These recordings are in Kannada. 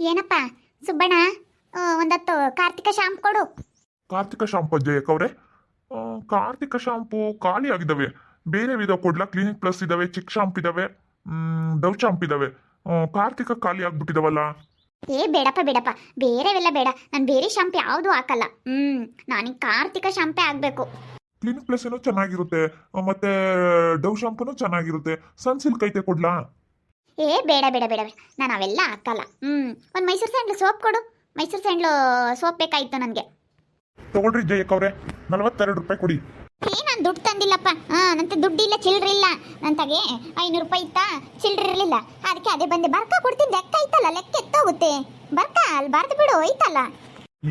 ಏನಪ್ಪ ಸುಬ್ಬಣ್ಣ ಒಂದತ್ತು ಕಾರ್ತಿಕ ಶಾಂಪ್ ಕೊಡು. ಕಾರ್ತಿಕ ಶಾಂಪು ಜಯಕ್ ಅವ್ರೆ ಆ, ಕಾರ್ತಿಕ ಶಾಂಪು ಖಾಲಿ ಆಗಿದ್ದಾವೆ. ಬೇರೆ ವಿಧ ಕೊಡ್ಲಾ ಕ್ಲಿನಿಕ್ ಪ್ಲಸ್ ಇದಾವೆ ಚಿಕ್ ಶಾಂಪ್ ಇದಾವೆ ಡವ್ ಶಾಂಪ್ ಇದಾವೆ ಕಾರ್ತಿಕ ಖಾಲಿ ಆಗ್ಬಿಟ್ಟಿದಾವಲ್ಲ? ಏ ಬೇಡಪ್ಪ ಬೇಡಪ್ಪ. ಬೇರೆವೆಲ್ಲ ಬೇಡ. ನಾನು ಬೇರೆ ಶಾಂಪ್ ಯಾವುದು ಹಾಕಲ್ಲ. ಹ್ಮ್ ನನಗೆ ಕಾರ್ತಿಕ ಶಾಂಪೇ ಆಗಬೇಕು. ಕ್ಲಿನಿಕ್ ಪ್ಲಸ್ ಏನೋ ಚೆನ್ನಾಗಿರುತ್ತೆ. ಮತ್ತೆ ಡವ್ ಶಾಂಪೂನು ಚೆನ್ನಾಗಿರುತ್ತೆ. ಸನ್ ಸಿಲ್ಕ್ ಐತೆ ಕೊಡ್ಲಾ? ಏ ಬೇಡ ಬೇಡ ಬೇಡ ಬೇಡ. ನಾನು ಅವೆಲ್ಲ ಹಾಕಲ್ಲ. ಹ್ಮ್. ಒಂದು ಮೈಸೂರು ಸ್ಯಾಂಡ್ಲು ಸೋಪ್ ಕೊಡು. ಮೈಸೂರು ಸ್ಯಾಂಡ್ಲು ಸೋಪ್ ಬೇಕಾಯಿತು ನನಗೆ. ತಗೊಳ್ರಿ ಜಯಕ್ ಅವ್ರೆ. ನಲವತ್ತೆರಡು ರೂಪಾಯಿ ಕೊಡಿ. ಏ ನಾನು ದುಡ್ಡು ತಂದಿಲ್ಲಪ್ಪ. ಹಾಂ ನಂತ ದುಡ್ಡಿಲ್ಲ ಚಿಲ್ಲರೆ ಇಲ್ಲ. ನಂತಾಗೆ ಐನೂರು ರೂಪಾಯಿ ಇತ್ತಾ? ಚಿಲ್ಲರೆ ಇರಲಿಲ್ಲ. ಅದಕ್ಕೆ ಅದೇ ಬಂದೆ. ಬರ್ಕ ಕೊಡ್ತೀನಿ. ಲೆಕ್ಕ ಐತಲ್ಲ ಲೆಕ್ಕ ಎತ್ತೋಗುತ್ತೆ. ಬರ್ಕ ಅಲ್ಲಿ ಬರ್ದು ಬಿಡು ಐತಲ್ಲ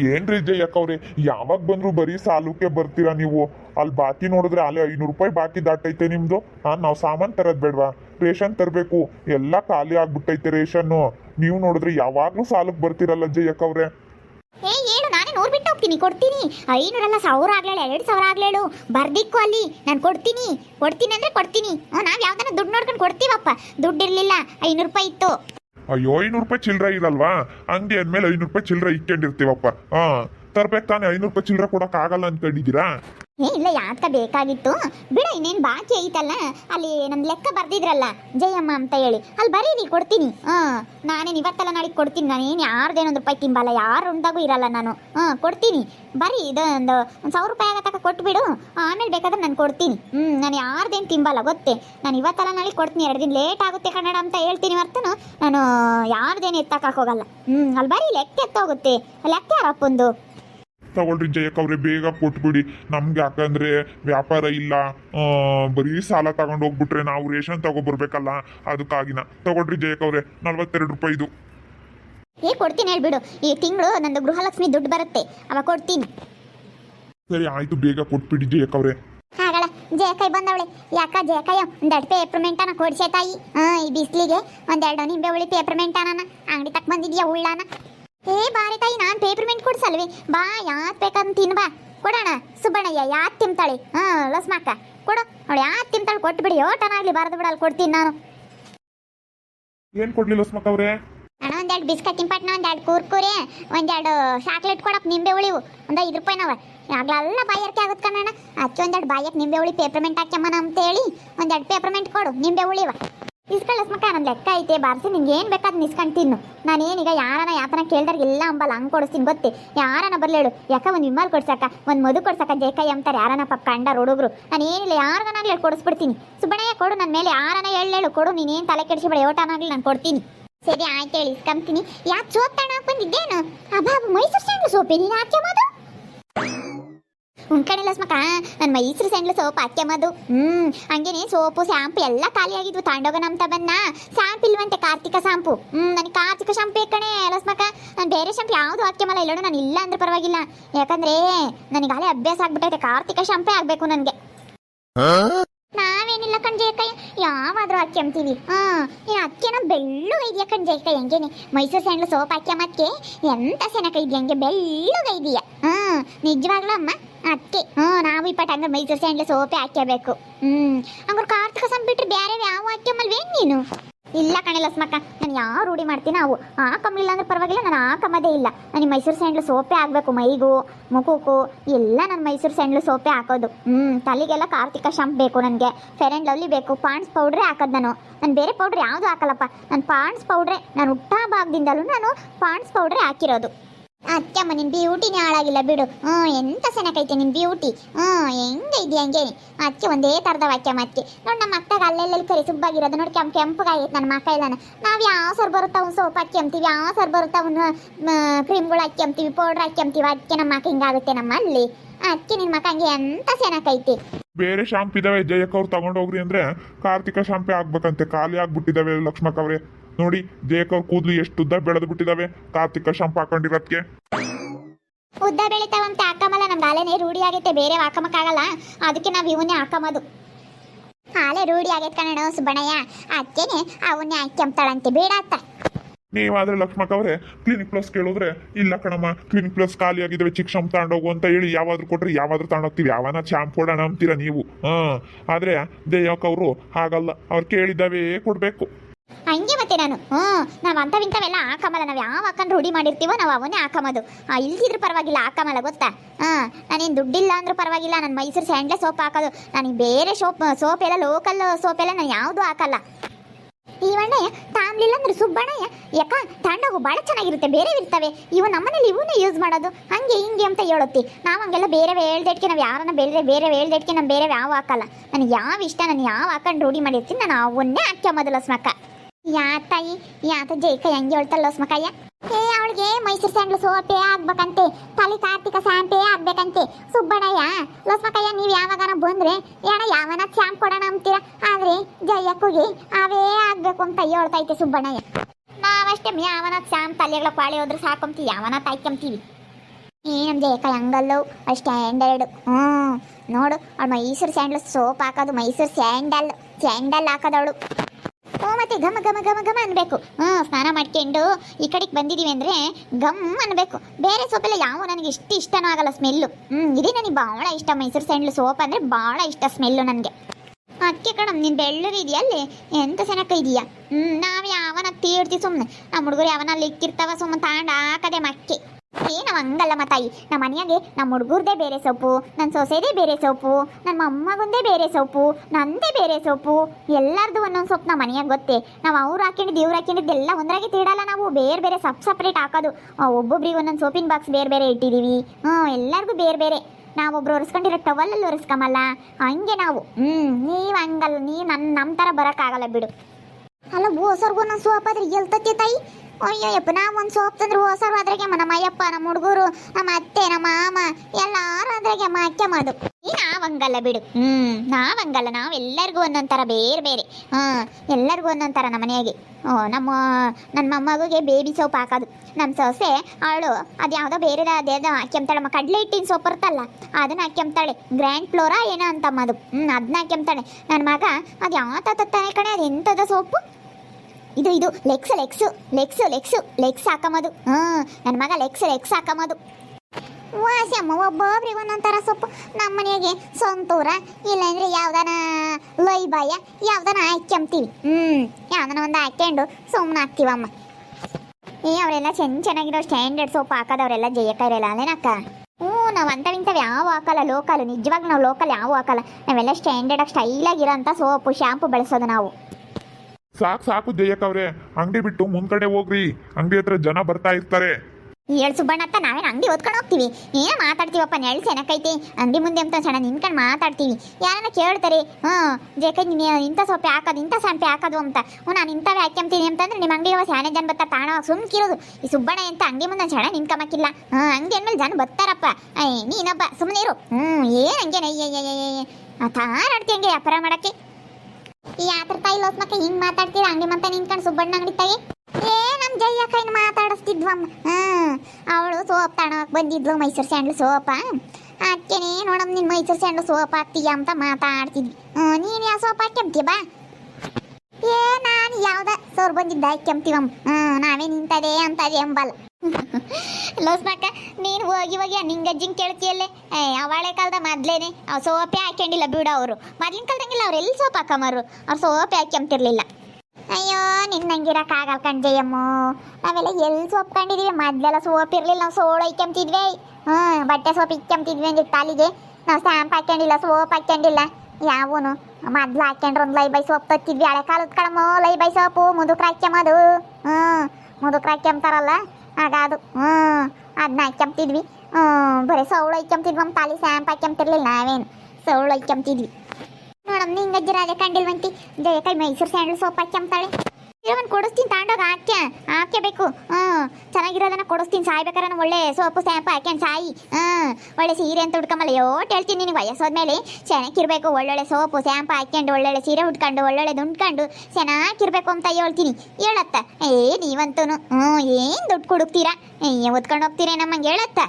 ಏನ್ರಿ ಜಯಕ್ ಅವ್ರೆ? ಯಾವಾಗ ಬಂದ್ರು ಬರೀ ಸಾಲುಕ್ಕೆ ಬರ್ತೀರಾ ನೀವು? ಅಲ್ಲಿ ಬಾಕಿ ನೋಡಿದ್ರೆ ಅಲ್ಲಿ ಐನೂರು ರೂಪಾಯಿ ಬಾಕಿ ದಾಟೈತೆ ನಿಮ್ದು. ಹಾ ನಾವು ಸಾಮಾನ್ ತರೋದು ಬೇಡವಾ? ರೇಷನ್ ತರಬೇಕು. ಎಲ್ಲ ಖಾಲಿ ಆಗ್ಬಿಟ್ಟೈತೆ ರೇಷನ್ನು. ನೀವು ನೋಡಿದ್ರೆ ಯಾವಾಗ್ಲೂ ಸಾಲಕ್ಕೆ ಬರ್ತೀರಲ್ಲ ಜಯಕ್ ಅವ್ರೆ. ಏ ಏಳು ನಾನೇ ನೂರು ಬಿಟ್ಟು ಹೋಗ್ತೀನಿ ಕೊಡ್ತೀನಿ. ಐನೂರಲ್ಲ ಸಾವಿರ ಆಗ್ಲೇಳು ಎರಡು ಸಾವಿರ ಆಗ್ಲೇಳು. ಬರ್ದಿಕ್ಕು ಅಲ್ಲಿ ನಾನು ಕೊಡ್ತೀನಿ. ಕೊಡ್ತೀನಿ ಅಂದ್ರೆ ಕೊಡ್ತೀನಿ. ನಾವು ಯಾವ್ದಾನ ದುಡ್ಡು ನೋಡ್ಕೊಂಡು ಕೊಡ್ತೀವಪ್ಪ. ದುಡ್ಡು ಇರಲಿಲ್ಲ ಐನೂರು ರೂಪಾಯಿ ಇತ್ತು. ಅಯ್ಯೋ ಐನೂರು ರೂಪಾಯಿ ಚಿಲ್ಲರೆ ಇರಲ್ವಾ? ಅಂಗಡಿ ಅಂದ್ಮೇಲೆ ಐನೂರು ರೂಪಾಯಿ ಚಿಲ್ಲರೆ ಇಕ್ಕೊಂಡಿರ್ತೀವಪ್ಪ. ಹಾ ತರ್ಬೇಕು ತಾನೇ ಐನೂರು ರೂಪಾಯಿ ಚಿಲ್ಲರೆ ಕೊಡಕ್ ಆಗಲ್ಲ ಅನ್ಕೊಂಡಿದ್ದೀರಾ? ಏ, ಇಲ್ಲ ಯಾಕ ಬೇಕಾಗಿತ್ತು? ಬಿಡ, ಇನ್ನೇನು ಬಾಕಿ ಐತಲ್ಲ? ಅಲ್ಲಿ ನಮ್ ಲೆಕ್ಕ ಬರ್ದಿದ್ರಲ್ಲ, ಜಯಮ್ಮ ಅಂತ ಹೇಳಿ. ಅಲ್ಲಿ ಬರೀರಿ ಕೊಡ್ತೀನಿ. ಹಾಂ, ನಾನೇನು ಇವತ್ತೆಲ್ಲ ನಾಳೆ ಕೊಡ್ತೀನಿ. ನಾನು ನಾನೇನು ಯಾರ್ದೇನೊಂದು ರೂಪಾಯಿ ತಿಂಬಲ್ಲ, ಯಾರು ಉಂಡಾಗೂ ಇರಲ್ಲ ನಾನು. ಹಾಂ, ಕೊಡ್ತೀನಿ. ಬರೀ ಇದೊಂದು ಒಂದು ಸಾವಿರ ರೂಪಾಯಿ ಆಗತ್ತಕ್ಕ ಕೊಟ್ಬಿಡು. ಆಮೇಲೆ ಬೇಕಾದ್ರೆ ನಾನು ಕೊಡ್ತೀನಿ. ಹ್ಞೂ ನಾನು ಯಾರ್ದೇನು ತಿಂಬಲ್ಲ, ಗೊತ್ತೇ? ನಾನು ಇವತ್ತಲ್ಲ ನಾಳೆ ಕೊಡ್ತೀನಿ. ಎರಡು ದಿನ ಲೇಟ್ ಆಗುತ್ತೆ ಕನ್ನಡ ಅಂತ ಹೇಳ್ತೀನಿ ಹೊರ್ತನು ನಾನು ಯಾರ್ದೇನು ಎತ್ತಕ್ಕೆ ಹೋಗಲ್ಲ. ಹ್ಞೂ ಅಲ್ಲಿ ಬರೀ ಲೆಕ್ಕ ಎತ್ತೋಗುತ್ತೆ. ಲೆಕ್ಕ ಯಾರಪ್ಪಂದು? ತಗೊಳ್ರಿ ಜಯಕ್ ಅವ್ರೆ ಬೇಗ ಕೊಟ್ಬಿಡಿ. ನಮ್ಗೆ ಯಾಕಂದ್ರೆ ವ್ಯಾಪಾರ ಇಲ್ಲ. ಆ, ಬರೀ ಸಾಲ ತಗೊಂಡು ಹೋಗ್ಬಿಟ್ರೆ ನಾವು ರೇಷನ್ ತಗೊಬರ್ಬೇಕಲ್ಲ ಅದಕ್ಕಾಗಿನ ತಗೊಳ್ರಿ ಜಯಕ್ ಅವ್ರೆ ನಲ್ವತ್ತೆರಡು ರೂಪಾಯಿ ಇದು. ಏ ಕೊಡ್ತೀನಿ ಹೇಳ್ಬಿಡು. ಈ ತಿಂಗಳು ನಂದು ಗೃಹಲಕ್ಷ್ಮಿ ದುಡ್ಡು ಬರುತ್ತೆ. ಅವಾಗ ಕೊಡ್ತೀನಿ. ಸರಿ ಆಯ್ತು ಬೇಗ ಕೊಟ್ಬಿಡಿ ಜಯಕ್ ಅವ್ರೆ. ಹಾಗಳ ಜಯಕಾಯಿ ಬಂದವಳೆ. ಯಾಕ ಜಯಕಾಯ ಒಂದೆರಡು ಪೇಪರ್ಮೆಂಟನ ಕೊಡ್ಸೆ ತಾಯಿ. ಹಾ ಈ ಬಿಸ್ಲಿಗೆ ಒಂದೆರಡು ನಿಂಬೆ ಹುಳಿ ಪೇಪರ್ಮೆಂಟನ ಅಂಗಡಿ ತಕ್ ಬಂದಿದ್ಯಾ ಉಳ್ಳಾನ? ಏ ಬಾರಿ ತಾಯಿ ನಾನು ಪೇಪರ್ಮೆಂಟ್ ಕೊಡ್ಸಲ್ವಿ? ಬಾ ಯಾತ್ ಬೇಕಂತ ತಿನ್ ಬಾ. ಕೊಡೋಣ. ಸುಬ್ಬಣ್ಣಯ್ಯ ಯಾತ್ ತಿಂತಾಳೆ? ಹಾ ಲಸ್ಮಾಕ ಕೊಡು. ನೋಡಿ ಯಾತ್ ತಿಂತಾಳೆ ಕೊಟ್ಬಿಡಿ ಓಟನಾಗ್ಲಿ ಬರೆದು ಬಿಡಲ್ ಕೊಡ್ತೀನಿ ನಾನು. ಏನ್ ಕೊಡ್ಲಿಲ್ಲ ಸ್ಮಕ್ ಅವ್ರೆ? ಅಣ್ಣ ಒಂದೆರಡು ಬಿಸ್ಕಟ್ ಪಟ್ನ ಒಂದೆರಡು ಕುರ್ಕುರೆ ಒಂದೆರಡು ಚಾಕ್ಲೇಟ್ ಕೊಡಪ್ಪ ನಿಂಬೆ ಹುಳಿವು. ಒಂದು ಐದು ರೂಪಾಯಿನವ. ಆಗ್ಲೆಲ್ಲ ಬಾಯರ್ಕೆ ಆಗುತ್ತೆ ಕಣ್ಣಣ್ಣ ಅದಕ್ಕೆ ಒಂದೆರಡು ಬಾಯಕ್ಕೆ ನಿಂಬೆ ಹುಳಿ ಪೇಪರ್ಮೆಂಟ್ ಹಾಕ್ಯಮ್ಮನ ಅಂತೇಳಿ ಒಂದೆರಡು ಪೇಪರ್ಮೆಂಟ್ ಕೊಡು ನಿಂಬೆ ಹುಳಿವ. ಇಸ್ಕೊಳ್ಳ ಮಕ್ಕ ನನ್ನ ಲೆಕ್ಕ ಐತೆ, ಬಾರ್ಸಿ ನಿಂಗೆ ಏನು ಬೇಕಾದ್ ನಿಸ್ಕೊಂಡು ತಿನ್ನು. ನಾನೇನೀಗ ಯಾರನ ಯಾತನ ಕೇಳ್ದಾರ ಎಲ್ಲ ಅಂಬಲ್ಲ ಹಂಗೆ ಕೊಡಿಸ್ತೀನಿ ಗೊತ್ತೆ? ಯಾರನ ಬರ್ಲೇಳು ಯಾಕ ಒಂದು ವಿಮಲ್ ಕೊಡ್ಸಕ್ಕ ಒಂದು ಮದು ಕೊಡ್ಸಕ್ಕ ಜೇಕೈ ಅಂತಾರೆ ಯಾರನ ಪಾಪ ಕಂಡ ಹುಡುಗರು ನಾನು ಏನಿಲ್ಲ ಯಾರಿಗನಾಗ್ಲಿ ಹೇಳಿ ಕೊಡಿಸ್ಬಿಡ್ತೀನಿ. ಸುಬ್ಬಣ್ಣಯ್ಯ ಕೊಡು ನನ್ನ ಮೇಲೆ, ಯಾರನ ಹೇಳೇಳು ಕೊಡು, ನೀನೇನು ತಲೆ ಕೆಡಿಸಿಬಿಡ ಓಟನಾಗ್ಲಿ ನಾನು ಕೊಡ್ತೀನಿ. ಸರಿ, ಆಯ್ತು ಹೇಳಿ ಇಸ್ಕೊಂತೀನಿ ಯಾಕೆ ಸೋಪ್ ಬಂದಿದ್ದೇನು? ಅಬ್ಬಾ, ಮೈಸೂರು ಸ್ಯಾಂಡ್ಲು ಸೋಪೆ, ನೀನು ಹಾಕ್ಯಮದು ಉಣ್ಕಣಿಲ್ಲ ಸ್ಮಕ ನನ್ನ ಮೈಸೂರು ಸ್ಯಾಂಡ್ಲು ಸೋಪ್ ಹಾಕ್ಯಮದು ಹ್ಮ್ ಹಂಗೇನೆ ಸೋಪು ಶಾಂಪು ಎಲ್ಲ ಖಾಲಿ ಆಗಿದ್ವು ತಾಂಡೋಗ ನಮ್ತ ಬನ್ನ ಶಾಂಪ್ ಇಲ್ವಂತೆ ಕಾರ್ತಿಕ ಶಾಂಪು ಹ್ಮ್ ನನಗೆ ಕಾರ್ತಿಕ ಶಾಂಪು ಬೇಕಣೆ ಲಸ್ಮಕ ನಾನು ಬೇರೆ ಶಾಂಪು ಯಾವುದು ಹಾಕ್ಯಮಲ್ಲ ಎಲ್ಲೋ ನಾನು ಇಲ್ಲ ಅಂದ್ರೆ ಪರವಾಗಿಲ್ಲ ಯಾಕಂದ್ರೆ ನನಗೆ ಅಲ್ಲೇ ಅಭ್ಯಾಸ ಆಗ್ಬಿಟ್ಟೈತೆ ಕಾರ್ತಿಕ ಶಾಂಪೇ ಆಗಬೇಕು ನನಗೆ ನಾವೇನಿಲ್ಲ ಕಣ್ಜೇಕಾಯಿ ಯಾವಾದ್ರೂ ಹಾಕ್ಯಂತೀವಿ ಹಾ ನೀನು ಅಕ್ಕೆನ ಇದೆಯಾ ಕಣ್ಜೇಕಾಯಿ ಹೆಂಗೇನೆ ಮೈಸೂರು ಸ್ಯಾಂಡ್ಲು ಸೋಪ್ ಹಾಕ್ಯಮಕ್ಕೆ ಎಂತ ಇದೆಯಾ ಹಂಗೆ ಬೆಳ್ಳುಗೈದ್ಯಾ ಹಾ ನಿಜವಾಗ್ಲೂ ಅಮ್ಮ ಅದಕ್ಕೆ ಹ್ಞೂ, ನಾವು ಇಪ್ಪಟ್ಟು ಹಂಗೆ ಮೈಸೂರು ಸ್ಯಾಂಡ್ಲು ಸೋಪೆ ಹಾಕ್ಯಬೇಕು. ಹ್ಮ್. ಹಂಗಾರೆ ಕಾರ್ತಿಕ ಸಂ ಬಿಟ್ರೆ ಬೇರೆ ಯಾವ ಹಾಕ್ಯಮಲ್ವೇನು ನೀನು? ಇಲ್ಲ ಕಣೆ ಲಸ್ಮಕ್ಕ, ನಾನು ಯಾವ ರೂಢಿ ಮಾಡ್ತೀನಿ ನಾವು ಹಾಕಂಬ್ಲಿಲ್ಲ ಅಂದ್ರೆ ಪರವಾಗಿಲ್ಲ, ನಾನು ಆ ಕಮ್ಮದೇ ಇಲ್ಲ. ನನಗೆ ಮೈಸೂರು ಸ್ಯಾಂಡ್ಲು ಸೋಪೆ ಆಗಬೇಕು ಮೈಗೂ, ಮುಖಕ್ಕೂ. ಎಲ್ಲ ನಾನು ಮೈಸೂರು ಸ್ಯಾಂಡ್ಲು ಸೋಪೆ ಹಾಕೋದು. ಹ್ಞೂ ತಲೆಗೆಲ್ಲ ಕಾರ್ತಿಕ ಶಾಂಪ್ ಬೇಕು ನನಗೆ. ಫೇರ್ ಆ್ಯಂಡ್ ಲವ್ಲಿ ಬೇಕು. ಪಾಂಡ್ಸ್ ಪೌಡ್ರೇ ಹಾಕೋದು ನಾನು. ನಾನು ಬೇರೆ ಪೌಡ್ರ್ ಯಾವುದು ಹಾಕಲ್ಲಪ್ಪ. ನಾನು ಪಾಂಡ್ಸ್ ಪೌಡ್ರೇ, ನಾನು ಹುಟ್ಟಾ ಭಾಗದಿಂದಲೂ ನಾನು ಪಾಂಡ್ಸ್ ಪೌಡ್ರೇ ಹಾಕಿರೋದು. ಅತ್ತಮ್ಮ ನಿನ್ ಬ್ಯೂಟಿನೇ ಹಾಳಾಗಿಲ್ಲ, ಬಿಡು. ಹ್ಞೂ, ಎಂತ ಸೆನಕೈತೆ ನಿನ್ ಬ್ಯೂಟಿ ಹ್ಞೂ ಇದೆಯಾ ಹಂಗೆ? ಅದಕ್ಕೆ ಒಂದೇ ಥರದ ವಾಕ್ಯ ಮತ್ತೆ ನೋಡಿ ನಮ್ಮ ಅಕ್ಕಾಗ ಅಲ್ಲೆಲ್ಲೆಲ್ಲಿ ಕರಿ ಸುಬ್ಬಾಗಿರೋದು, ನೋಡಿ ಕೆಂಪು ಕೆಂಪಗಾಗೈತೆ ನನ್ನ ಮಕ್ಕ ಇಲ್ಲಾನ ನಾವು ಯಾವ ಸರ್ ಬರುತ್ತಾವ ಸೋಪ್ ಹಾಕ್ಯಂತೀವಿ ಯಾವ ಸರ್ ಬರುತ್ತಾವ ಕ್ರೀಮ್ಗಳು ಪೌಡರ್ ಪೌಡ್ರ್ ಹಾಕ್ಯಂತೀವಿ ಅದಕ್ಕೆ ನಮ್ಮ ಮಕ್ಕ ಹಿಂಗಾಗುತ್ತೆ ನಮ್ಮ ಅಲ್ಲಿ ಅದಕ್ಕೆ ನಿನ್ ಮಕ್ಕ ಹಂಗೆ ಎಂತ ಸೆನಕೈತಿ ಬೇರೆ ಶಾಂಪ್ ಇದಾವೆ ಜಯಕ್ಕ ಅವ್ರು ತಗೊಂಡೋಗ್ರಿ ಅಂದ್ರೆ ಕಾರ್ತಿಕ ಶಾಂಪೆ ಆಗ್ಬೇಕಂತೆ, ಖಾಲಿ ಆಗ್ಬಿಟ್ಟಿದಾವೆ ಲಕ್ಷ್ಮಕ್ ಅವ್ರೆ. ನೋಡಿ ದೇಹ ಕೂದಲು ಎಷ್ಟು ಉದ್ದ ಬೆಳೆದು ಬಿಟ್ಟಿದಾವೆ ಕಾರ್ತಿಕ ಶಂಪ ಹಾಕೊಂಡಿರೋದಕ್ಕೆ ಉದ್ದ ಬೆಳಿತಾವಂತೆ ಹಾಕಮಲ್ಲ ನಮ್ ಹಾಲೇನೆ ರೂಢಿ ಆಗೈತೆ ಬೇರೆ ಹಾಕಮಕ್ಕಾಗಲ್ಲ. ಅದಕ್ಕೆ ನಾವು ಇವನ್ನೇ ಹಾಕಮದು. ಹಾಲೆ ರೂಢಿ ಆಗೈತೆ ಕನ್ನಡ ಸುಬ್ಬಣ್ಣಯ್ಯ. ಅದಕ್ಕೇನೆ ಅವನ್ನೇ ಹಾಕ್ಯಂತಾಳಂತೆ ಬೇಡ ಅತ್ತ ನೀವಾದ್ರೆ ಲಕ್ಷ್ಮಕ್ ಅವರೇ ಕ್ಲಿನಿಕ್ ಪ್ಲಸ್ ಕೇಳಿದ್ರೆ ಇಲ್ಲ ಕಣಮ್ಮ ಕ್ಲಿನಿಕ್ ಪ್ಲಸ್ ಖಾಲಿ ಆಗಿದ್ದಾವೆ ಚಿಕ್ ಶಂಪ್ ತಗೊಂಡೋಗು ಅಂತ ಹೇಳಿ ಯಾವಾದ್ರೂ ಕೊಟ್ರೆ ಯಾವಾದ್ರೂ ತಗೊಂಡೋಗ್ತೀವಿ. ಯಾವನ ಕೊಡೋಣ ಅಂತೀರ ನೀವು? ಹಾ ಆದ್ರೆ ದೇಯಕ್ ಅವರು ಹಾಗಲ್ಲ ಅವ್ರು ಕೇಳಿದ್ದಾವೇ ಕೊಡ್ಬೇಕು. ಹಂಗೆ ನಾನು ಹ್ಞೂ ನಾವು ಅಂಥವಿಂಥವೆಲ್ಲ ಹಾಕಮಲ್ಲ ನಾವು ಯಾವ ಹಾಕೊಂಡು ರೂಢಿ ಮಾಡಿರ್ತೀವೋ ನಾವು ಅವನ್ನೇ ಹಾಕಮದು ಇಲ್ದಿದ್ರು ಪರವಾಗಿಲ್ಲ ಹಾಕಮಲ್ಲ ಗೊತ್ತಾ? ಹಾಂ, ನಾನೇನು ದುಡ್ಡಿಲ್ಲ ಅಂದ್ರೂ ಪರವಾಗಿಲ್ಲ, ನಾನು ಮೈಸೂರು ಸ್ಯಾಂಡ್ಲೆ ಸೋಪ್ ಹಾಕೋದು. ನನಗೆ ಬೇರೆ ಸೋಪ್ ಸೋಪ್ ಎಲ್ಲ ಲೋಕಲ್ ಸೋಪ್ ಎಲ್ಲ ನಾನು ಯಾವುದು ಹಾಕಲ್ಲ. ಇವಣ್ಣಯ್ಯ ತಾಮ್ಲಿಲ್ಲ ಅಂದ್ರೆ ಸುಬ್ಬಣ್ಣಯ್ಯ? ಯಾಕ ತಾಂಡವು ಭಾಳ ಚೆನ್ನಾಗಿರುತ್ತೆ, ಬೇರೆ ಇರ್ತವೆ. ಇವು ನಮ್ಮನೇಲಿ ಇವನ್ನೇ ಯೂಸ್ ಮಾಡೋದು. ಹಂಗೆ ಹಿಂಗೆ ಅಂತ ಹೇಳುತ್ತಿ ನಾವು ಹಂಗೆಲ್ಲ ಬೇರೆ ಹೇಳ್ದಟ್ಕೆ ನಾವು ಯಾರನ್ನ ಬೇರೆ ಬೇರೆ ಹೇಳ್ದಟ್ಕೆ ನಾನು ಬೇರೆ ಯಾವ ಹಾಕಲ್ಲ. ನನಗೆ ಯಾವ ಇಷ್ಟ, ನಾನು ಯಾವ ಹಾಕೊಂಡು ರೂಢಿ ಮಾಡಿರ್ತೀನಿ, ನಾನು ಅವನ್ನೇ ಹಾಕ್ಯ ಮೊದಲ ಸ್ಮಕ ಯಾ ತಾಯಿ ಯಾತ ಜೈಕ ಹೆಂಗೆ ಹೇಳ್ತಲ್ಲ ಸ್ಮಕಯ್ಯ ಏ ಅವಳಿಗೆ ಮೈಸೂರು ಸ್ಯಾಂಡ್ಲು ಸೋಪೆ ಆಗ್ಬೇಕಂತೆ, ತಲೆ ಕಾರ್ತಿಕ ಶಾಂಪೇ ಆಗ್ಬೇಕಂತೆ. ಸುಬ್ಬಣಯ್ಯ ಲಸ್ಮಕಯ್ಯ ನೀವು ಯಾವಾಗನ ಬಂದ್ರೆ ಏನ ಯಾವನ ಶ್ಯಾಂಪ್ ಕೊಡೋಣ ಅಂತೀರ? ಆದ್ರೆ ಜಯಕ್ಕುಗೆ ಅವೇ ಆಗ್ಬೇಕು ಅಂತ ಹೇಳ್ತೈತೆ ಸುಬ್ಬಣಯ್ಯ ನಾವಷ್ಟೇ ಯಾವನ ಶ್ಯಾಂಪ್ ತಲೆಗಳ ಪಾಳಿ ಹೋದ್ರೆ ಸಾಕೊಂತೀವಿ ಯಾವನ ತಾಯ್ಕೊಂತೀವಿ ಏ ನಮ್ಮ ಜಯಕ್ಕ ಹಂಗಲ್ಲವು ಸ್ಟ್ಯಾಂಡರ್ಡ್ ಹ್ಞೂ ನೋಡು, ಅವಳು ಮೈಸೂರು ಸ್ಯಾಂಡಲ್ ಸೋಪ್ ಹಾಕೋದು ಮೈಸೂರು ಸ್ಯಾಂಡಲ್ ಸ್ಯಾಂಡಲ್ ಹಾಕೋದವಳು ಮತ್ತೆ ಘಮ ಘಮ ಘಮ ಘಮ ಅನ್ಬೇಕು. ಹ್ಞೂ, ಸ್ನಾನ ಮಾಡ್ಕೊಂಡು ಈ ಕಡೆಗೆ ಬಂದಿದೀವಿ ಅಂದ್ರೆ ಘಮ್ ಅನ್ಬೇಕು. ಬೇರೆ ಸೋಪೆಲ್ಲ ಯಾವ ನನಗೆ ಇಷ್ಟು ಇಷ್ಟನೂ ಆಗಲ್ಲ ಸ್ಮೆಲ್ಲು. ಹ್ಞೂ, ಇದೇ ನನಗೆ ಭಾಳ ಇಷ್ಟ. ಮೈಸೂರು ಸ್ಯಾಂಡಲ್ ಸೋಪ್ ಅಂದ್ರೆ ಭಾಳ ಇಷ್ಟ ಸ್ಮೆಲ್ಲು ನನಗೆ. ಅದಕ್ಕೆ ಕಣ ನೀನು ಬೆಳ್ಳರಿ ಇದೆಯಲ್ಲಿ ಎಂತ ಸೆನಕ ಇದೆಯಾ? ಹ್ಞೂ, ನಾವು ಯಾವನ ತೀರ್ತಿ ಸುಮ್ಮನೆ ನಮ್ಮ ಹುಡುಗರು ಯಾವನ ಲಿಕ್ಕಿರ್ತಾವ ಸುಮ್ಮನೆ ತಾಂಡ ಹಾಕದೆ ಮಕ್ಕೆ. ಏ, ನಾವು ಹಂಗಲ್ಲ ಮತ್ತಾಯಿ ನಮ್ಮ ಮನೆಯಾಗೆ ನಮ್ಮ ಹುಡುಗರದೇ ಬೇರೆ ಸೊಪ್ಪು ನನ್ನ ಸೊಸೆದೇ ಬೇರೆ ಸೊಪ್ಪು ನನ್ನ ಮೊಮ್ಮಗಂದೇ ಬೇರೆ ಸೊಪ್ಪು, ನಂದೇ ಬೇರೆ ಸೊಪ್ಪು, ಎಲ್ಲರದು ಒಂದೊಂದು ಸೊಪ್ಪು ನಮ್ಮ ಮನೆಯಾಗ ಗೊತ್ತೇ. ನಾವು ಅವ್ರು ಹಾಕೊಂಡಿದ್ದು ಇವ್ರು ಹಾಕೊಂಡಿದ್ದು ಎಲ್ಲ ಒಂದ್ರಾಗೆ ತೀಡಲ್ಲ ನಾವು, ಬೇರೆ ಬೇರೆ ಸಪ್ ಸಪ್ರೇಟ್ ಹಾಕೋದು. ಒಬ್ಬೊಬ್ರಿಗೆ ಒಂದೊಂದು ಸೋಪಿನ ಬಾಕ್ಸ್ ಬೇರೆ ಬೇರೆ ಇಟ್ಟಿದ್ದೀವಿ ಹ್ಞೂ ಎಲ್ಲರಿಗೂ ಬೇರೆ ಬೇರೆ. ನಾವೊಬ್ರು ಒರೆಸ್ಕೊಂಡಿರೋ ಟವಲಲ್ಲಿ ಒರೆಸ್ಕೊಂಬಲ್ಲ ಹಂಗೆ ನಾವು. ಹ್ಞೂ ನೀವು ಹಂಗಲ್ಲ, ನೀವು ನನ್ನ ನಮ್ಮ ಥರ ಬರೋಕ್ಕಾಗಲ್ಲ ಬಿಡು. ಅಲ್ಲ ಓಸರ್ಗೂ ನನ್ನ ಸೋಪ್ ಆದ್ರೆ ಎಲ್ತತ್ತೆ ತಾಯಿ? ಅಯ್ಯಯ್ಯಪ್ಪ ನಾವು ಒಂದು ಸೋಪ್ ತಂದ್ರೆ ಹೊಸರು ಅದ್ರಾಗೆ ನಮ್ಮ ಅಯ್ಯಪ್ಪ, ನಮ್ಮ ಹುಡುಗರು, ನಮ್ಮ ಅತ್ತೆ, ನಮ್ಮ ಮಾಮ, ಎಲ್ಲಾರು ಅದ್ರಾಗೆ ಅಕ್ಕ ಮಾಡು ನಾವಂಗಲ್ಲ ಬಿಡು. ಹ್ಮ್, ನಾವಂಗಲ್ಲ. ನಾವ್ ಎಲ್ಲರಿಗೂ ಒಂದೊಂದ್ ಥರ ಬೇರೆ ಬೇರೆ. ಹಾ, ಎಲ್ಲರಿಗೂ ಒಂದೊಂದ್ ಥರ ನಮ್ಮ ಮನೆಯಾಗೆ. ಓ, ನಮ್ಮ ನನ್ನ ಮೊಮ್ಮಗುಗೆ ಬೇಬಿ ಸೋಪ್ ಹಾಕೋದು. ನಮ್ಮ ಸೊಸೆ, ಅವಳು ಅದು ಯಾವುದೋ ಬೇರೆ ಅದೇದೋ ಹಾಕ್ಯಂತಾಳಮ್ಮ ಕಡಲೆ ಹಿಟ್ಟಿನ ಸೋಪ್ ಬರುತ್ತಲ್ಲ ಅದನ್ನ ಹಾಕ್ಯಂತಾಳೆ ಗ್ರ್ಯಾಂಡ್ ಫ್ಲೋರಾ ಏನೋ ಅಂತಮ್ಮ ಅದು. ಹ್ಞೂ ಅದನ್ನ ಹಾಕ್ಯಂತಾಳೆ ನನ್ನ ಮಗ ಅದು ಯಾವ ತಾನೆ ಕಣೆ, ಅದು ಎಂಥದ ಸೋಪು ಇದು ಇದು ಲೆಕ್ಸ್ ಲೆಕ್ಸು ಲೆಕ್ಸು ಲೆಕ್ಸು ಲೆಕ್ಸ್ ಹಾಕಮದು. ಹ್ಞೂ ನನ್ನ ಮಗ ಲೆಕ್ಸ್ ಲೆಕ್ಸ್ ಹಾಕಮದು. ವಾಸಮ್ಮ ಒಬ್ಬೊಬ್ರಿಗೆ ಒಂದೊಂಥರ ಸೊಪ್ಪು. ನಮ್ಮ ಮನೆಗೆ ಸಂತೂರ ಇಲ್ಲಾಂದ್ರೆ ಯಾವ್ದಾನ ಲೈಬಾಯ ಯಾವ್ದಾನ ಹಾಕ್ಯಂತೀವಿ ಹ್ಞೂ ಯಾವ್ದಾನ ಒಂದು ಹಾಕ್ಯಂಡು ಸುಮ್ಮನೆ ಹಾಕ್ತೀವಮ್ಮ ಏ, ಅವರೆಲ್ಲ ಚೆನ್ನ ಚೆನ್ನಾಗಿರೋ ಸ್ಟ್ಯಾಂಡರ್ಡ್ ಸೋಪ್ ಹಾಕೋದವರೆಲ್ಲ ಜಯಕೈರಲ್ಲ ಅಲ್ಲೇನಕ್ಕ ಹ್ಞೂ, ನಾವು ಅಂಥವಿಂಥವು ಯಾವ ಹಾಕಲ್ಲ ಲೋಕಲ್ ನಿಜವಾಗ ನಾವು ಲೋಕಲ್ ಯಾವ ಹಾಕಲ್ಲ. ನಾವೆಲ್ಲ ಸ್ಟ್ಯಾಂಡರ್ಡಾಗಿ ಸ್ಟೈಲಾಗಿರೋಂಥ ಸೋಪು ಶ್ಯಾಂಪು ಬಳಸೋದು ನಾವು. ಸಾಕು ಸಾಕು ಜಯಕ್ ಅವ್ರೆ, ಅಂಗಡಿ ಬಿಟ್ಟು ಮುಂದ್ ಕಡೆ ಹೋಗ್ರಿ. ಅಂಗಡಿ ಹತ್ರ ಜನ ಬರ್ತಾ ಇರ್ತಾರೆ. ಹೇಳ್ ಸುಬ್ಬಣ್ಣ ಅಂತ ನಾವೇನು ಅಂಗಡಿ ಓದ್ಕೊಂಡು ಹೋಗ್ತೀವಿ? ಏನ ಮಾತಾಡ್ತೀವಪ್ಪ ನೆಳ್ ಸೆನಕೈತಿ ಅಂಗಡಿ ಮುಂದೆ ಅಂತ ಸಣ್ಣ ನಿನ್ಕೊಂಡು ಮಾತಾಡ್ತೀವಿ ಯಾರನ್ನ ಕೇಳ್ತಾರೆ? ಹ್ಞೂ ಜೇಕ ನೀನು ಇಂಥ ಸೊಪ್ಪೆ ಹಾಕೋದು, ಇಂಥ ಹಾಕೋದು ಅಂತ. ಹ್ಞೂ, ನಾನು ಇಂಥವೇ ಹಾಕ್ಯಂತೀನಿ ಅಂತಂದ್ರೆ ನಿಮ್ಮ ಅಂಗಡಿ ಸ್ಯಾನೆ ಜನ ಬರ್ತಾ ತಾಣ ಸುಮ್ಕಿರೋದು ಈ ಸುಬ್ಬಣ್ಣ ಅಂತ ಅಂಗಡಿ ಮುಂದೆ ಸಣ್ಣ ನಿನ್ಕಮಕ್ಕಿಲ್ಲ ಹ್ಞೂ, ಅಂಗಡಿ ಅಂದ್ಮೇಲೆ ಜನ ಬರ್ತಾರಪ್ಪ. ಏ ನೀನೊಬ್ಬ ಸುಮ್ಮನೆ ಇರು ಹ್ಞೂ, ಏನು ಹಂಗೆ ಅಯ್ಯಯ್ಯಯ್ಯ ತಾರಾಡ್ತಿ ಹಂಗೆ ವ್ಯಾಪಾರ ಮಾಡಕ್ಕೆ. ಈ ಯಾತ್ರ ತಾಯಿ ಲೋಸ್ ಮಕ್ಕ ಹಿಂಗ್ ಮಾತಾಡ್ತೀರ? ಅಂಗಡಿ ಮತ್ತೆ ನಿಂತ್ಕೊಂಡು ಸುಬ್ಬಣ್ಣ ಅಂಗಡಿ ತಾಯಿ? ಏ, ನಮ್ ಜಯ್ಯ ಕೈನ ಮಾತಾಡಿಸ್ತಿದ್ವಮ್ಮ ಹ್ಮ್ ಅವಳು ಸೋಪ್ ತಣಕ್ ಬಂದಿದ್ಲು, ಮೈಸೂರು ಸ್ಯಾಂಡಲ್ ಸೋಪ. ಅದಕ್ಕೇನೆ ನೋಡಮ್ ನಿನ್ ಮೈಸೂರು ಸ್ಯಾಂಡಲ್ ಸೋಪ್ ಹಾಕ್ತೀಯ ಅಂತ ಮಾತಾಡ್ತಿದ್ವಿ. ಹ್ಮ್, ನೀನ್ ಯಾವ ಸೋಪ್ ಹಾಕ್ಯಂತೀಯ ಬಾ. ಏ ನಾನು ಯಾವ್ದ ಸೋರ್ ಬಂದಿದ್ದ? ಹಾಕ್ಯಂತೀವಮ್ಮ ಹ್ಮ್ ನಾವೇ ನಿಂತದೆ ಅಂತದೆ ಎಂಬಲ್ಲ ಲೋಸ್ಮಕ್ಕ ನೀನು ಹೋಗಿ ಹೋಗಿ ಆ ನಿಂಗಜ್ಜಿಂಗ್ ಕೇಳ್ತಿಯಲ್ಲೇ? ಏ ಅವಳೆ ಕಾಲದ ಮೊದ್ಲೇನೆ ಅವ್ ಸೋಪೆ ಹಾಕ್ಯಂಡಿಲ್ಲ ಬಿಡು ಅವರು. ಮೊದ್ಲಿನ ಕಾಲದಂಗಿಲ್ಲ ಅವ್ರು ಎಲ್ಲಿ ಸೋಪ್ ಹಾಕಮರು ಅವ್ರು ಸೋಪೆ ಹಾಕ್ಯಂತಿರ್ಲಿಲ್ಲ ಅಯ್ಯೋ ನಿನ್ನಂಗಿರಕ್ ಆಗಲ್ ಕಣ್ಜಯ್ಯಮ್ಮ ನಾವೆಲ್ಲ ಎಲ್ಲಿ ಸೋಪ್ ಕಂಡಿದೀವಿ? ಮೊದ್ಲೆಲ್ಲ ಸೋಪ್ ಇರ್ಲಿಲ್ಲ, ನಾವು ಸೋಳು ಇಕ್ಕಂತಿದ್ವಿ ಹ್ಮ್, ಬಟ್ಟೆ ಸೋಪ್ ಇಕ್ಕಂತಿದ್ವಿ ಅಂದ್ರೆ ತಾಲಿಗೆ ನಾವು ಸ್ಟ್ಯಾಂಪ್ ಹಾಕ್ಯಂಡಿಲ್ಲ, ಸೋಪ್ ಹಾಕ್ಯಂಡಿಲ್ಲ. ಯಾವನು? ಮೊದ್ಲು ಹಾಕ್ಯಂಡ್ರ ಒಂದು ಲೈಬೈ ಸೋಪ್ ತತ್ತಿದ್ವಿ ಹಳೆ ಕಾಲದ ಕಳಮೋ ಲೈಬೈ ಸೋಪು ಮುದುಕ್ರ ಹಾಕ್ಯಮದು ಹ್ಮ್ ಮುದುಕ್ರ ಹಾಕ್ಯಂತಾರಲ್ಲ ಆಗ ಅದು. ಹ್ಮ್ ಅದನ್ನ ಹಾಕ್ಯಂತಿದ್ವಿ ಹ್ಮ್ ಬರೀ ಸೌಳು ಹಾಕ್ಯಂತಿದ್ವಿ ನಮ್ಮ ತಾಲಿ ಸ್ಯಾಂಪ್ ಹಾಕ್ಯಂತಿರ್ಲಿಲ್ಲ ನಾವೇನು. ಸೌಳು ಹಾಕ್ಯಂತಿದ್ವಿ ನೋಡಮ್ ನಿಂಗಜ್ಜಿ ರಾಜ ಕಂಡಿಲ್ವಂತಿ? ಜಯಕೈ ಮೈಸೂರು ಸ್ಯಾಂಡಲ್ ಸೋಪ್ ಹಾಕ್ಯಂತಾಳೆ ಇವನ್ ಕೊಡಿಸ್ತೀನಿ ತಾಂಡೋಗ ಹಾಕ್ಯ, ಹಾಕ್ಯಬೇಕು. ಹ್ಮ್, ಚೆನ್ನಾಗಿರೋದನ್ನ ಕೊಡಿಸ್ತೀನಿ ಸಾಯ್ಬೇಕಾರೆ ಬೇಕಾರ ಒಳ್ಳೆ ಸೋಪು, ಸ್ಯಾಂಪ್ ಹಾಕ್ಯಂಡ್ ಸಾಯಿ. ಹ್ಮ್, ಒಳ್ಳೆ ಸೀರೆ ಅಂತ ಉಟ್ಕೊಂಬಲ್ಲ ಯೋಟ್ ಹೇಳ್ತೀನಿ ನಿನಗೆ ವಯಸ್ಸೋದ್ಮೇಲೆ ಚೆನ್ನಾಗಿರ್ಬೇಕು, ಒಳ್ಳೊಳ್ಳೆ ಸೋಪು, ಸ್ಯಾಂಪ್ ಹಾಕ್ಯಂಡು ಒಳ್ಳೊಳ್ಳೆ ಸೀರೆ ಉಟ್ಕೊಂಡು, ಒಳ್ಳೊಳ್ಳೆ ದುಂಡ್ಕೊಂಡು, ಚೆನ್ನಾಗಿರ್ಬೇಕು ಅಂತ ಹೇಳ್ತೀನಿ. ಹೇಳತ್ತ. ಏ ನೀವಂತೂ ಹ್ಞೂ ಏನು ದುಡ್ಡು ಕುಡುಕ್ತೀರಾ ಏ ಓದ್ಕೊಂಡು ಹೋಗ್ತೀರಾ ನಮ್ಮಂಗೆ ಹೇಳತ್ತ.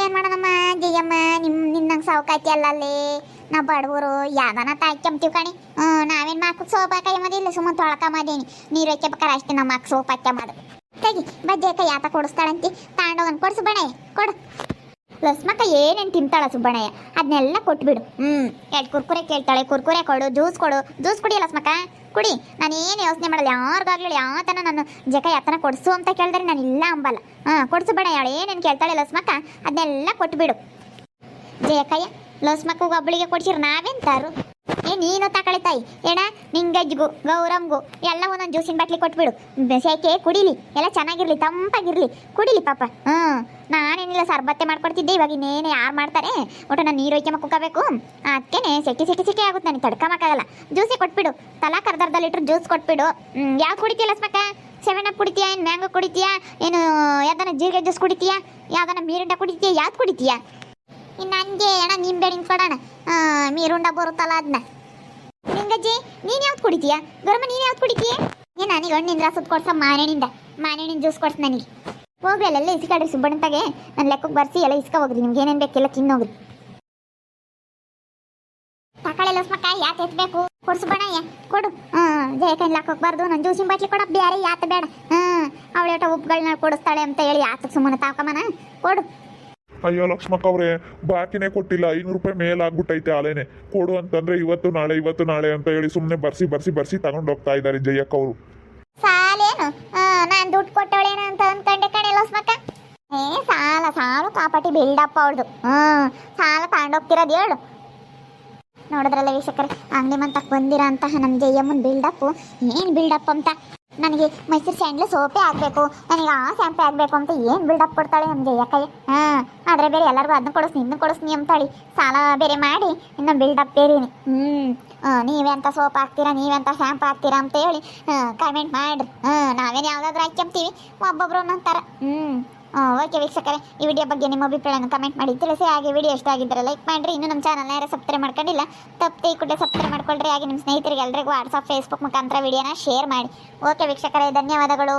ಏನ್ ಮಾಡೋಣಮ್ಮ ಜಯಮ್ಮ ನಿಮ್ಮ ನಿನ್ನಂಗೆ ಸಾವುಕಾಯ್ತಿ ಅಲ್ಲಲ್ಲಿ ನಾವು ಬಡವರು, ಯಾವ್ದಾನ ತಾಯ್ಕೊಂತೀವಿ ಕಣಿ. ಹ್ಞೂ ನಾವೇನ್ ಮಾಕು ಸೋಪ್ ಹಾಕಮ್ಮದಿಲ್ಲ ಸುಮ್ಮನೆ ತೊಳ್ಕೊಂಬದೇನಿ ನೀರು ಹಾಕ್ಯಬೇಕಾರೆ ಅಷ್ಟೇ ನಮ್ಮ ಮಾಕ್ ಸೋಪ್ ಹಾಕ್ಯಂಬದು ತೆಗಿ ಕೈ ಯಾತ ಕೊಡಿಸ್ತಾಳಂತಿ. ತಾಂಡೋಗನ್ ಕೊಡ್ಸು ಬಣೆ. ಕೊಡು. ಲಸ್ಮಕ್ಕ ಏನೇನು ತಿಂತಾಳ ಸುಬ್ಬಣ್ಣಯ್ಯ? ಅದನ್ನೆಲ್ಲ ಕೊಟ್ಬಿಡು. ಹ್ಞೂ ಎರಡು ಕುರ್ಕುರೆ ಕೇಳ್ತಾಳೆ. ಕುರ್ಕುರೆ ಕೊಡು, ಜ್ಯೂಸ್ ಕೊಡು. ಜ್ಯೂಸ್ ಕುಡಿ ಲಸ್ಮಕ್ಕ ಕುಡಿ. ನಾನು ಯೋಚನೆ ಮಾಡಲ್ಲ. ಯಾರಿಗಾಗ್ಲಿ ಯಾತನ ನಾನು ಜಕ ಯಾತನ ಕೊಡಿಸು ಅಂತ ಕೇಳಿದ್ರೆ ನಾನು ಇಲ್ಲ ಅಂಬಲ್ಲ. ಹಾಂ, ಕೊಡಿಸು ಯಾಳು ಏನೇನು ಕೇಳ್ತಾಳೆ ಲಸ್ಮಕ್ಕ ಅದನ್ನೆಲ್ಲ ಕೊಟ್ಬಿಡು. ಜಯಕಯ್ಯ ಲಸ್ಮಕ್ಕ ಒಬ್ಬಳಿಗೆ ಕೊಡ್ಸಿರ್. ನಾವೆಂತಾರು ಏ, ನೀನು ತಕೊಳ್ಳಿ ತಾಯಿ. ಏಣ ನಿಂಗಜ್ಜಿಗೂ, ಗೌರಮ್ಗೂ, ಎಲ್ಲ ಒಂದೊಂದು ಜ್ಯೂಸಿನ ಬಾಟ್ಲಿ ಕೊಟ್ಬಿಡು. ಸೇಕೆ ಕುಡಿಲಿ. ಎಲ್ಲ ಚೆನ್ನಾಗಿರ್ಲಿ, ತಂಪಾಗಿರ್ಲಿ. ಕುಡಿಲಿ, ಪಾಪ. ಹ್ಞೂ ನಾನೇನಿಲ್ಲ, ಸರ್ಬತ್ತೆ ಮಾಡ್ಕೊಡ್ತಿದ್ದೆ, ಇವಾಗ ಇನ್ನೇನು ಯಾರು ಮಾಡ್ತಾರೆ? ಒಟ್ಟು ನಾನು ನೀರು ಒಯ್ಕೆ ಮಕ್ಕೋಬೇಕು ಅದಕ್ಕೇನೆ ಸೆಕೆ ಸೆಕೆ ಸೆಕೆ ಆಗುತ್ತೆ, ನನಗೆ ತಡ್ಕಮಕ್ಕಾಗಲ್ಲ. ಜ್ಯೂಸೇ ಕೊಟ್ಬಿಡು. ತಲಾ ಕರ್ದರ್ಧ ಲೀಟ್ರ್ ಜ್ಯೂಸ್ ಕೊಟ್ಬಿಡು. ಯಾವ್ದು ಕುಡಿತೀಯಲ್ಲ ಸ್ಮಕ್ಕ ಸೆವೆನ್ ಅಪ್ ಕುಡಿತೀಯಾ, ಏನು ಮ್ಯಾಂಗೋ ಕುಡಿತೀಯಾ? ಏನು, ಯಾವ್ದಾನ ಜೀರಿಗೆ ಜ್ಯೂಸ್ ಕುಡಿತೀಯಾ? ಯಾವ್ದಾನ ಮೀರಿಂಡ ಕುಡಿತೀಯಾ? ಯಾವ್ದು ಕುಡಿತೀಯಾ? ಇನ್ನು ಹಂಗೆ ಅಣ್ಣ, ನಿಂಬೆ ಕೊಡೋಣ. ಮೀರುಂಡ ಬರುತ್ತಲ್ಲ ಅದನ್ನ ನಿಂಗಜ್ಜಿ ನೀನು ಯಾವ್ದು ಕುಡಿತೀಯಾ? ಗೌರಮ್ಮ, ನೀನು ಯಾವ್ದು ಕುಡಿತೀಯ? ಏ, ನನಗೆ ಹಣ್ಣಿಂದ ಸುತ್ತ ಕೊಡ್ಸ ಮಾನೇಣಿಂದ ಮಾನೇಣಿನ ಜ್ಯೂಸ್ ಕೊಡ್ಸ ನನಗೆ. ಹೋಗ್ರಿ ಅಲ್ಲೆಲ್ಲ ಇಸ್ಕಾಡ್ರಿ ಸುಬ್ಬಣ್ಣತಾಗೆ. ನನ್ನ ಲೆಕ್ಕಕ್ಕೆ ಬರ್ಸಿ, ಎಲ್ಲ ಇಸ್ಕ ಹೋಗ್ರಿ. ನಿಮ್ಗೆ ಏನೇನು ಬೇಕೆಲ್ಲ ತಿನ್ನೋಗ್ರಿ ತಕಳೆ ಲಸ್ಮಕ್ಕ ಯಾಕೆ ಎತ್ಬೇಕು? ಕೊಡ್ಸು ಬಣಯ್ಯ, ಕೊಡು. ಹಾಂ ಜಯಕೈನ್ ಹಾಕೋಕ್ಬಾರ್ದು ನನ್ನ ಜ್ಯೂಸಿನ ಬಾಟ್ಲಿ ಕೊಡ ಬೇರೆ ಯಾತ ಬೇಡ. ಹಾಂ ಅವಳೇಟ ಉಪ್ಪುಗಳನ್ನ ಕೊಡಿಸ್ತಾಳೆ ಅಂತ ಹೇಳಿ ಯಾತಕ್ಕೆ ಸುಮ್ಮನೆ ತಾಕಮನ ಕೊಡು. ಅಯ್ಯೋ ಲಕ್ಷ್ಮಕ್ಕ ಅವ್ರೆ, ಬಾಕಿನೇ ಕೊಟ್ಟಿಲ್ಲ, ಐನೂರು ರೂಪಾಯಿ ಮೇಲ್ ಆಗ್ಬಿಟ್ಟೈತೆ ಆಲೆನೆ ಕೊಡು ಅಂತಂದ್ರೆ ಇವತ್ತು ನಾಳೆ ಇವತ್ತು ನಾಳೆ ಅಂತ ಹೇಳಿ ಸುಮ್ಮನೆ ಬರ್ಸಿ ಬರ್ಸಿ ಬರ್ಸಿ ತಗೊಂಡು ಹೋಗ್ತಾ ಇದ್ದಾರೆ ಜಯಕ್ಕ ಅವರು. ಸಾಲೇನು? ನಾನು ದುಡ್ಡು ಕೊಟ್ಟವಳೇನು ಅಂತ ಅನ್ಕೊಂಡೆ ಕಣೆ ಲಕ್ಷ್ಮಕ್ಕ. ಏ, ಸಾಲ, ಸಾಲು ಕಾಪಾಟಿ ಬಿಲ್ಡಪ್ ಅವಳ್ದು ಹ್ಞೂ ಸಾಲ ತಗೊಂಡೋಗ್ತಿರೋದು ಹೇಳು. ನೋಡಿದ್ರಲ್ಲ ವೀಕ್ಷಕರೇ, ಅಂಗಡಿ ಮಂತಕ್ಕೆ ಬಂದಿರೋ ಅಂತಹ ನಮ್ಮ ಜಯಮ್ಮನ ಬಿಲ್ಡಪ್ಪು ಏನು ಬಿಲ್ಡಪ್ ಅಂತ? ನನಗೆ ಮೈಸೂರು ಸ್ಯಾಂಡ್ಲು ಸೋಪೇ ಆಗಬೇಕು, ನನಗೆ ಆ ಸ್ಯಾಂಪೇ ಆಗಬೇಕು ಅಂತ ಏನು ಬಿಲ್ಡಪ್ ಕೊಡ್ತಾಳೆ ನಮಗೆ ಯಾಕೆ ಹಾಂ, ಆದರೆ ಬೇರೆ ಎಲ್ಲರಿಗೂ ಅದನ್ನ ಕೊಡಿಸ್ನಿ ಇದನ್ನ ಕೊಡಿಸ್ನಿ ಅಂತಾಳಿ. ಸಾಲ ಬೇರೆ ಮಾಡಿ, ಇನ್ನು ಬಿಲ್ಡಪ್ ಬೇರೆನೆ. ಹ್ಞೂ ನೀವೇ ಅಂತ ಸೋಪ್ ಹಾಕ್ತೀರಾ, ನೀವೇ ಅಂತ ಶಾಂಪು ಹಾಕ್ತೀರಾ ಅಂತ ಹೇಳಿ ಕಮೆಂಟ್ ಮಾಡಿರಿ. ಹಾಂ ನಾವೇನು ಯಾವುದಾದ್ರೂ ಹಾಕ್ಯಂತೀವಿ, ಒಬ್ಬೊಬ್ರು ಅಂತಾರೆ ಹ್ಞೂ ಓಕೆ ವೀಕ್ಷಕರೇ, ಈ ವಿಡಿಯೋ ಬಗ್ಗೆ ನಿಮ್ಮ ಅಭಿಪ್ರಾಯನ ಕಮೆಂಟ್ ಮಾಡಿ. ತಿಳಿಸಿ, ಹಾಗೆ ವಿಡಿಯೋ ಇಷ್ಟ ಆಗಿದ್ದರೆ ಲೈಕ್ ಮಾಡಿರಿ. ಇನ್ನು ನಮ್ಮ ಚಾನಲ್ನ ಯಾರು ಸಬ್ಸ್ಕ್ರೈಬ್ ಮಾಡ್ಕೊಂಡಿಲ್ಲ, ತಪ್ಪದೆ ಈ ಕೂಡ ಸಬ್ಸ್ಕ್ರೈಬ್ ಮಾಡ್ಕೊಳ್ರಿ. ಹಾಗೆ ನಿಮ್ಮ ಸ್ನೇಹಿತರಿಗೆ ಎಲ್ಲರಿಗೂ ವಾಟ್ಸಪ್ ಫೇಸ್ಬುಕ್ ಮುಖಾಂತರ ವಿಡಿಯೋನ ಶೇರ್ ಮಾಡಿ. ಓಕೆ ವೀಕ್ಷಕರೇ, ಧನ್ಯವಾದಗಳು.